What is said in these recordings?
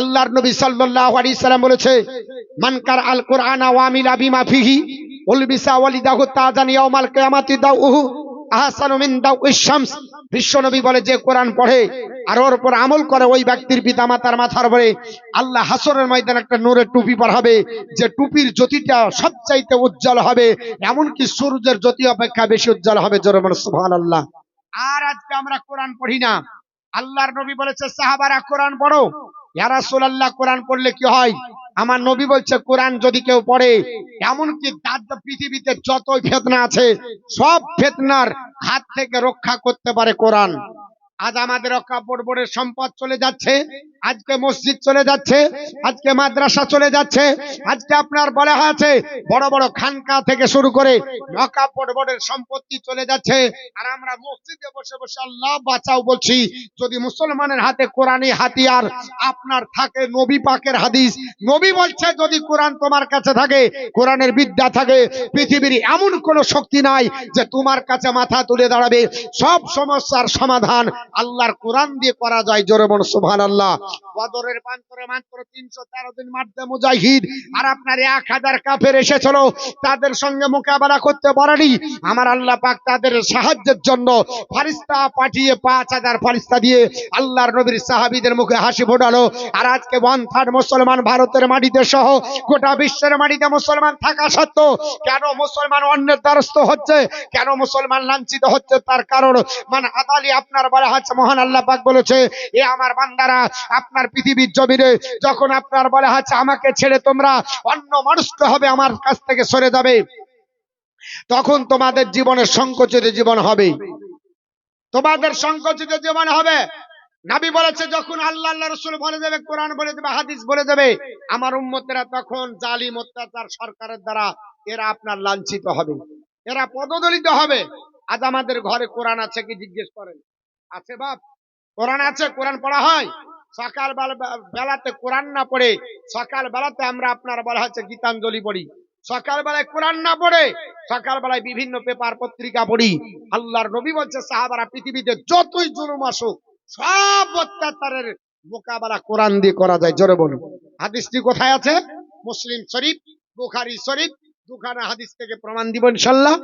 আল্লাহর নবী সাল্লাল্লাহু আলাইহি সাল্লাম বলেছে মানকার আল কোরআন ওয়ামিলা বিমা ফিহি, উলবিসা ওয়ালিদাহু তাজান ইয়াউমাল কিয়ামাতি দাউহু, আহসানু মিন দাউইশ শামস। বিশ্বনবী বলে, যে কোরআন পড়ে আর ওর উপর আমল করে, ওই ব্যক্তির পিতামাতার মাথার উপরে আল্লাহ হাসরের ময়দানে একটা নূরের টুপি পরাবে যে টুপির জ্যোতিটা সবচাইতে উজ্জ্বল হবে, এমনকি সূর্যের জ্যোতি অপেক্ষা বেশি উজ্জ্বল হবে। জোরে বলে সুবহানাল্লাহ। আর আজকে আমরা কোরআন পড়ি না। আল্লাহর নবী বলেছে, সাহাবারা কোরআন পড়ো ইয়া রাসূলুল্লাহ, কোরআন পড়লে কি হয়? আমার নবী বলছে, কোরআন যদি কেউ পড়ে, এমনকি পৃথিবীতে যত ফেতনা আছে, সব ফেতনার হাত থেকে রক্ষা করতে পারে কোরআন। আজ আমাদের রক্ষা বোর্ড বোর্ডের সম্পদ চলে যাচ্ছে। আজকে মসজিদ চলে যাচ্ছে, আজকে মাদ্রাসা চলে যাচ্ছে, আজকে আপনার বলা আছে বড় বড় খানকা থেকে শুরু করে বোর্ড বোর্ডের সম্পত্তি চলে যাচ্ছে। আর আমরা মসজিদে বসে বসে আল্লাহ বাঁচাও বলছি, যদি মুসলমানের হাতে কোরআনী হাতিয়ার আপনার থাকে, নবী পাকের হাদিস, নবী বলছে যদি কোরআন তোমার কাছে থাকে, কোরআনের বিদ্যা থাকে, পৃথিবীর এমন কোন শক্তি নাই যে তোমার কাছে মাথা তুলে দাঁড়াবে। সব সমস্যার সমাধান আল্লাহর কোরআন দিয়ে করা যায় জোরে মন সুবহান আল্লাহ বদরের প্রান্তরে মাত্র তিনশো তেরো দিন মারতে মুজাহিদ। আর আপনার এক হাজার কাফের এসেছিল, তাদের সঙ্গে মোকাবেলা করতে পারেনি। আমার আল্লাহ পাক তাদের সাহায্যের জন্য ফারিস্তা পাঠিয়ে পাঁচ হাজার ফারিস্তা দিয়ে আল্লাহর নবীর সাহাবিদের মুখে হাসি ফোটালো। আর আজকে ওয়ান থার্ড মুসলমান ভারতের মাটিতে সহ গোটা বিশ্বের মাটিতে মুসলমান থাকা সত্ত্বেও কেন মুসলমান অন্যের দ্বারস্থ হচ্ছে? কেন মুসলমান লাঞ্ছিত হচ্ছে? তার কারণ মানে আদালি আপনার বলা হচ্ছে, মহান আল্লাহ পাক বলেছে, এ আমার বান্দারা আপনার পৃথিবীর জমিনে যখন আপনার বলা হচ্ছে আমাকে ছেড়ে তোমরা অন্য মানুষকে হবে, আমার কাছ থেকে সরে যাবে। তখন তোমাদের জীবনের সংকোচিত জীবন হবে। তোমাদের সংকোচিত জীবন হবে। নাবি বলেছে, যখন আল্লাহ আল্লাহ রসুল বলে দেবে, কোরআন বলে দেবে, হাদিস বলে দেবে, আমার উম্মতেরা তখন জালিম অত্যাচার সরকারের দ্বারা এরা আপনার লাঞ্ছিত হবে। এরা পদদলিত হবে। আজ আমাদের ঘরে কোরআন আছে কি জিজ্ঞেস করেন? আছে বাপ? কোরআন আছে? কোরআন পড়া হয়? সকাল বেলাতে কোরআন না পড়ে সকাল বেলাতে আমরা আপনার বলা হচ্ছে গীতাঞ্জলি পড়ি। সকাল বেলায় কোরআন না পড়ে সকাল বেলায় বিভিন্ন পেপার পত্রিকা পড়ি। আল্লাহর নবী বলছে, সাহাবারা পৃথিবীতে যতই জুলুম আসুক, সব অত্যাচারের মোকাবেলা কোরআন দিয়ে করা যায়। জোরে বলুন। হাদিসটি কোথায় আছে? মুসলিম শরীফ, বুখারি শরীফ, দুখানা হাদিস থেকে প্রমাণ দিব ইনশাল্লাহ।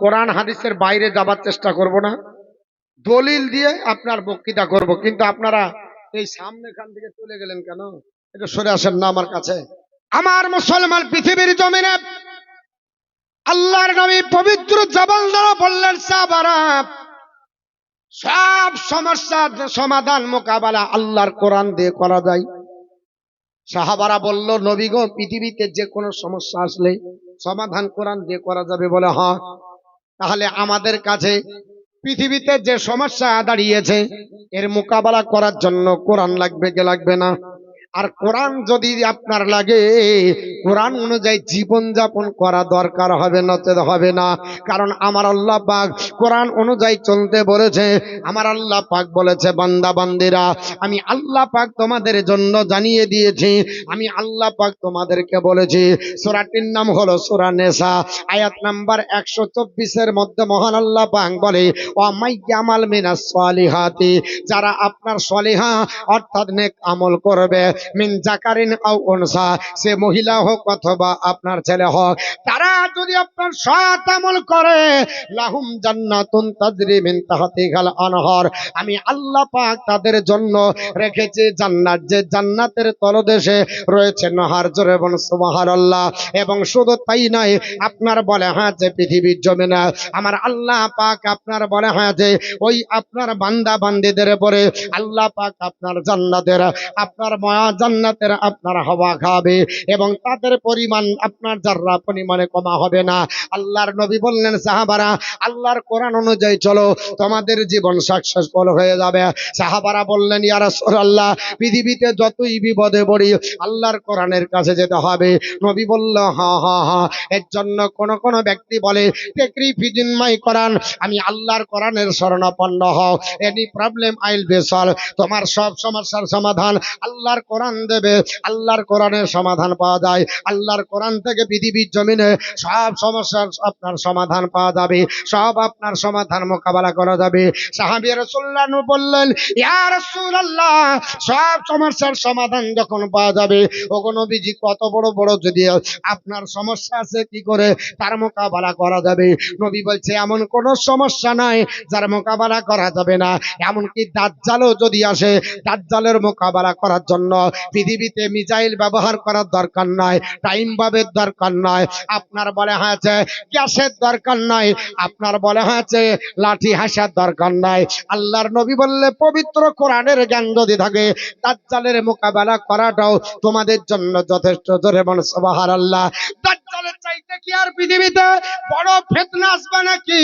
কোরআন হাদিসের বাইরে যাবার চেষ্টা করব না। দলিল দিয়ে আপনার বক্তৃতা করব, কিন্তু আপনারা এই সামনে খান থেকে চলে গেলেন কেন? এটা সরে আসেন না আমার কাছে। আমার মুসলমান পৃথিবীর জমিনে আল্লাহর নবী পবিত্র জবান দ্বারা বললেন সাবারা সব সমস্যার সমাধান মোকাবেলা আল্লাহর কোরআন দিয়ে করা যায়। সাহাবারা বলল, নবী গো, পৃথিবীতে যে কোনো সমস্যা আসলে সমাধান কোরআন দিয়ে করা যাবে বলে হ্যাঁ। তাহলে আমাদের কাছে পৃথিবীতে যে সমস্যা দাঁড়িয়েছে এর মোকাবেলা করার জন্য কোরআন লাগবে কে লাগবে না? আর কোরআন যদি আপনার লাগে, কোরআন অনুযায়ী জীবন যাপন করা দরকার হবে, নচেত হবে না। কারণ আমার আল্লাহ পাক কোরআন অনুযায়ী চলতে বলেছে, আমার আল্লাহ পাক বলেছে, বান্দা, বান্দিরা, আমি আল্লাহ পাক তোমাদের জন্য জানিয়ে দিয়েছি, আমি আল্লাহ পাক তোমাদেরকে বলেছি, সূরাটির নাম হলো সূরা নেসা। আয়াত নাম্বার একশো চব্বিশের মধ্যে মহান আল্লাহ পাক বলে ও মাইয়ামাল মিনাস সালিহাতি যারা আপনার সলিহা অর্থাৎ নেক আমল করবে মিন জাকারিন আও উনসা, সে মহিলা হোক অথবা আপনার ছেলে হোক, তারা যদি আপনার সৎ আমল করে, লাহুম জান্নাতুন তাজরি মিন তাহতিহাল আনহার, আমি আল্লাহ পাক তাদের জন্য রেখেছি জান্নাত, যে জান্নাতের তলদেশে রয়েছে নাহার জোরে বন সুবহানাল্লাহ। এবং শুধু তাই নয়, আপনার বলে হ্যাঁ যে পৃথিবীর জমিনে, আমার আল্লাহ পাক আপনার বলে হ্যাঁ যে ওই আপনার বান্দা বান্দিদের পরে আল্লাহ পাক আপনার জান্নাতের, আপনার ময়া জান্নাতের আপনার হাওয়া খাবে এবং তাদের পরিমাণ আপনার যার্রা পরিমাণে কমা হবে না। আল্লাহর নবী বললেন, সাহাবারা, আল্লাহর কোরআন অনুযায়ী চলো, তোমাদের জীবন সাকসেসফুল হয়ে যাবে। সাহাবারা বললেন, ইয়া রাসূলুল্লাহ, পৃথিবীতে যতই বিপদে পড়ি, আল্লাহর কোরআনের কাছে যেতে হবে। নবী বলল, হা হা হা, এর জন্য কোন কোন ব্যক্তি বলে টেকরি ফিজিন মাই কোরআন, আমি আল্লাহর কোরআনের শরণাপন্ন হও। Any problem will be solve. তোমার সব সমস্যার সমাধান আল্লাহর কোরআন দেবে, আল্লাহর কোরআনের সমাধান পাওয়া যায়। আল্লাহর কোরআন থেকে পৃথিবীর জমিনে সব সমস্যার আপনার সমাধান পাওয়া যাবে, সব আপনার সমাধান মোকাবেলা করা যাবে। সাহাবী রাসূলুল্লাহ বললেন, ইয়া রাসূলুল্লাহ, সব সমস্যার সমাধান যখন পাওয়া যাবে, ওগো নবীজি কত বড় বড় যদি আপনার সমস্যা আছে, কি করে তার মোকাবেলা করা যাবে? নবী বলছে, এমন কোনো সমস্যা নাই, যার মোকাবেলা করা যাবে না। এমনকি দাজ্জালও যদি আসে, দাজ্জালের মোকাবেলা করার জন্য পৃথিবীতে মিসাইল ব্যবহার করার দরকার নাই, টাইম বাবের দরকার নয় আপনার বলে হয়েছে, গ্যাসের দরকার নাই। আপনার বলে হয়েছে, লাঠি হাসার দরকার নাই। আল্লাহর নবী বললে, পবিত্র কোরআনের জ্ঞান যদি থাকে, দাজ্জালের মোকাবেলা করাটাও তোমাদের জন্য যথেষ্ট। জোরে মন সবাহার আল্লাহ দাজ্জালের চাইতে কি আর পৃথিবীতে বড় ফেতনা আসবে নাকি?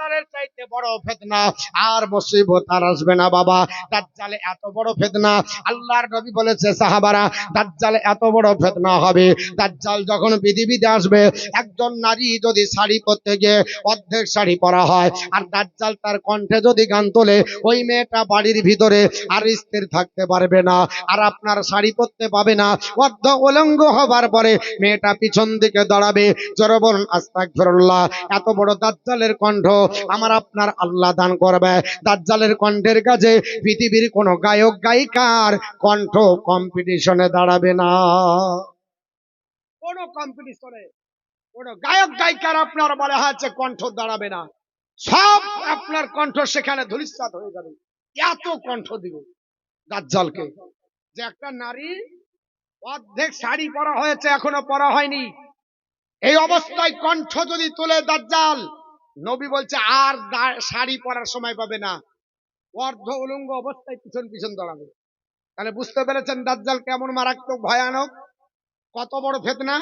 দাজ্জালের চাইতে বড় ফেতনা, আর মুসিবত আর আসবে না বাবা। দাজ্জালে এত বড় ফেতনা, আল্লাহর নবী বলেছে, সাহাবারা, দাজ্জালে এত বড় ফেতনা হবে। দাজ্জাল যখন পৃথিবীতে আসবে, একজন নারী যদি শাড়ি পরতে গিয়ে অর্ধেক শাড়ি পরা হয়, আর দাজ্জাল তার কণ্ঠে যদি গান তোলে, ওই মেয়েটা বাড়ির ভিতরে আর স্থির থাকতে পারবে না, আর আপনার শাড়ি পরতে পাবে না। অর্ধ উলঙ্গ হবার পরে মেয়েটা পিছন দিকে দাঁড়াবে। জোরে বলুন, আস্তাগফিরুল্লাহ। এত বড় দাজ্জালের কণ্ঠ আমার আপনার আল্লাহ দান করবে। দাজ্জালের কণ্ঠের কাছে পৃথিবীর কোনো গায়ক, গায়িকার কণ্ঠ কম্পিটিশনে দাঁড়াবে না। কোনো কম্পিটিশনে কোনো গায়ক, গায়িকার আপনার বলে হচ্ছে কণ্ঠ দাঁড়াবে না। সব আপনার কণ্ঠ সেখানে ধূলিসাৎ হয়ে যাবে। এত কণ্ঠ দিবে দাজ্জালকে। যে একটা নারী অর্ধেক শাড়ি পরা হয়েছে, এখনও পরা হয়নি। এই অবস্থায় কণ্ঠ যদি তোলে দাজ্জাল নবী বলছে, আর শাড়ি পরার সময় পাবে না। অর্ধ উলঙ্গ অবস্থায় পিছন পিছন দাঁড়াবে। তাহলে বুঝতে পেরেছেন, দাজ্জাল কেমন মারাত্মক, ভয়ানক, কত বড় ফেতনা?